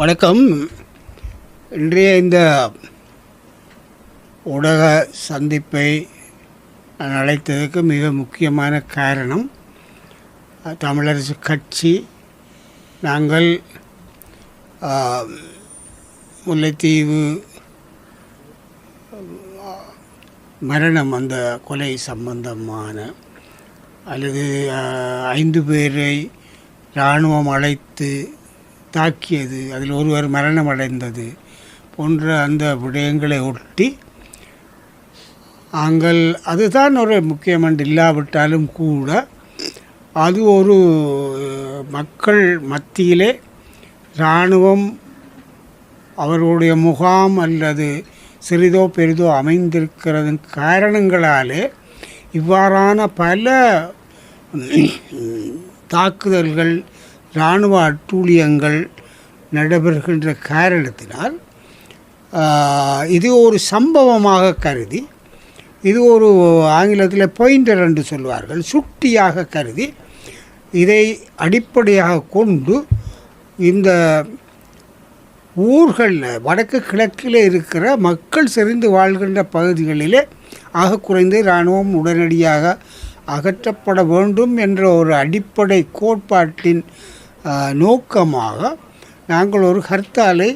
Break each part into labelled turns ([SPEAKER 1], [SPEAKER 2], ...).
[SPEAKER 1] வணக்கம். இன்றைய இந்த ஊடக சந்திப்பை நான் அழைத்ததற்கு மிக முக்கியமான காரணம் தமிழரசு கட்சி. நாங்கள் முல்லைத்தீவு மரணம் அந்த கொலை சம்பந்தமான அல்லது ஐந்து பேரை இராணுவம் அழைத்து தாக்கியது. அதில் ஒருவர் மரணம் அடைந்தது போன்ற அந்த விடயங்களை ஒட்டி நாங்கள் அதுதான் ஒரு முக்கியமன்று இல்லாவிட்டாலும் கூட அது ஒரு மக்கள் மத்தியிலே இராணுவம் அவர்களுடைய முகாம் அல்லது சிறிதோ பெரிதோ அமைந்திருக்கிறதன் காரணங்களாலே இவ்வாறான பல தாக்குதல்கள் இராணுவ அட்டூழியங்கள் நடைபெறுகின்ற காரணத்தினால் இது ஒரு சம்பவமாக கருதி இது ஒரு ஆங்கிலத்தில் பாயிண்டர் என்று சொல்வார்கள் சுட்டியாக கருதி இதை அடிப்படையாக கொண்டு இந்த ஊர்களில் வடக்கு கிழக்கில் இருக்கிற மக்கள் செறிந்து வாழ்கின்ற பகுதிகளிலே ஆக குறைந்து இராணுவம் உடனடியாக அகற்றப்பட வேண்டும் என்ற ஒரு அடிப்படை கோட்பாட்டின் நோக்கமாக நாங்கள் ஒரு ஹர்த்தாலை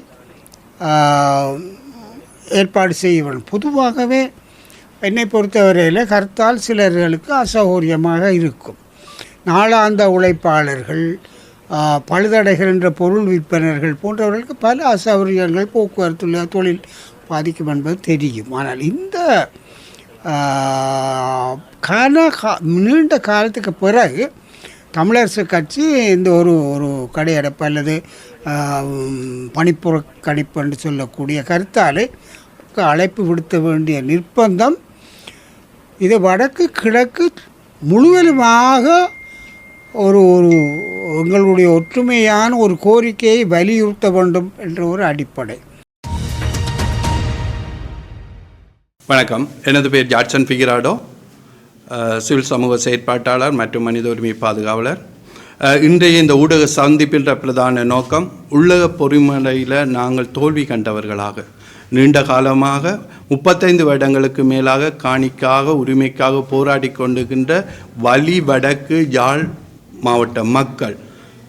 [SPEAKER 1] ஏற்பாடு செய்ய வேண்டும் பொதுவாகவே என்னை பொறுத்தவரையில் ஹர்த்தால் சிலர்களுக்கு அசௌகரியமாக இருக்கும். நாளாந்த உழைப்பாளர்கள் பழுதடைகள் என்ற பொருள் விற்பனர்கள் போன்றவர்களுக்கு பல அசௌகரியங்கள் போக்குவரத்து தொழில் பாதிக்கும் என்பது தெரியும். ஆனால் இந்த ஆ, கால கா நீண்ட காலத்துக்கு பிறகு தமிழரசு கட்சி இந்த ஒரு ஒரு கடையடைப்பு அல்லது ஆ, பணிப்புறக்கணிப்பு என்று சொல்லக்கூடிய கருத்தாலே அழைப்பு விடுத்த வேண்டிய நிர்பந்தம். இது வடக்கு கிழக்கு முழுவதுமாக ஒரு ஒரு எங்களுடைய ஒற்றுமையான ஒரு கோரிக்கையை வலியுறுத்த வேண்டும் என்ற ஒரு அடிப்படை.
[SPEAKER 2] வணக்கம். எனது பேர் ஜாட்சன் ஃபிகிராடோ. சிவில் சமூக செயற்பாட்டாளர் மற்றும் மனித உரிமை பாதுகாவலர். இன்றைய இந்த ஊடக சந்திப்பின்ற பிரதான நோக்கம் உள்ளக பொறிமுறையில் நாங்கள் தோல்வி கண்டவர்களாக நீண்ட காலமாக முப்பத்தைந்து வருடங்களுக்கு மேலாக காணிக்காக உரிமைக்காக போராடி கொண்டிருக்கின்ற வலி வடக்கு யாழ் மாவட்ட மக்கள்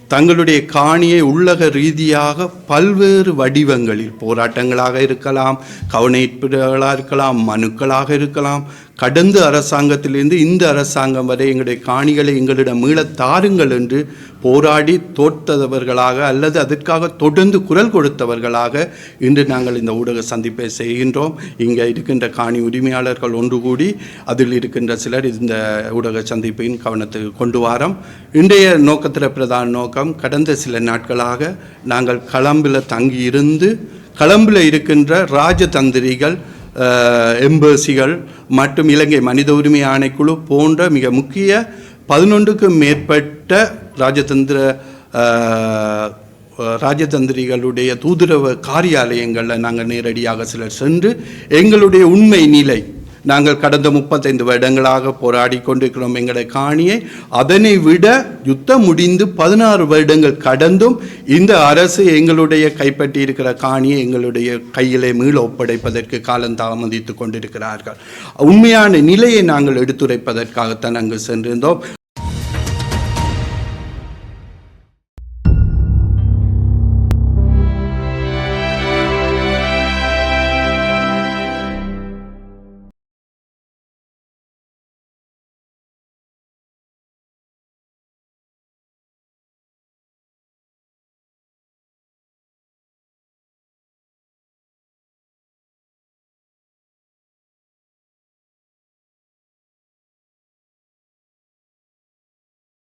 [SPEAKER 2] தங்களுடைய காணியை உள்ளக ரீதியாக பல்வேறு வடிவங்களில் போராட்டங்களாக இருக்கலாம் கவனிப்புகளாக இருக்கலாம் மனுக்களாக இருக்கலாம் கடந்த அரசாங்கத்திலிருந்து இந்த அரசாங்கம் வரை எங்களுடைய காணிகளை எங்களிடம் மீளத் தாருங்கள் என்று போராடி தோற்றவர்களாக அல்லது அதற்காக தொடர்ந்து குரல் கொடுத்தவர்களாக இன்று நாங்கள் இந்த ஊடக சந்திப்பை செய்கின்றோம். இங்கே இருக்கின்ற காணி உரிமையாளர்கள் ஒன்று கூடி அதில் இருக்கின்ற சிலர் இந்த ஊடக சந்திப்பின் கவனத்துக்கு கொண்டு வாரம். இன்றைய நோக்கத்தில் பிரதான நோக்கம் கடந்த சில நாட்களாக நாங்கள் களம்பில் தங்கியிருந்து களம்பில் இருக்கின்ற ராஜதந்திரிகள் அஹ், எம்பசிகள் மற்றும் இலங்கை மனித உரிமை ஆணைக்குழு போன்ற மிக முக்கிய பதினொன்றுக்கும் மேற்பட்ட ராஜதந்திர ராஜதந்திரிகளுடைய தூதரவ காரியாலயங்களில் நாங்கள் நேரடியாக சிலர் சென்று எங்களுடைய உண்மை நிலை நாங்கள் கடந்த முப்பத்தைந்து வருடங்களாக போராடி கொண்டிருக்கிறோம். எங்களுடைய காணியை அதனை விட யுத்தம் முடிந்து பதினாறு வருடங்கள் கடந்தும் இந்த அரசு எங்களுடைய கைப்பற்றி இருக்கிற காணியை எங்களுடைய கையிலே மீள ஒப்படைப்பதற்கு காலம் தாமதித்து கொண்டிருக்கிறார்கள். உண்மையான நிலையை நாங்கள் எடுத்துரைப்பதற்காகத்தான் அங்கு சென்றிருந்தோம்.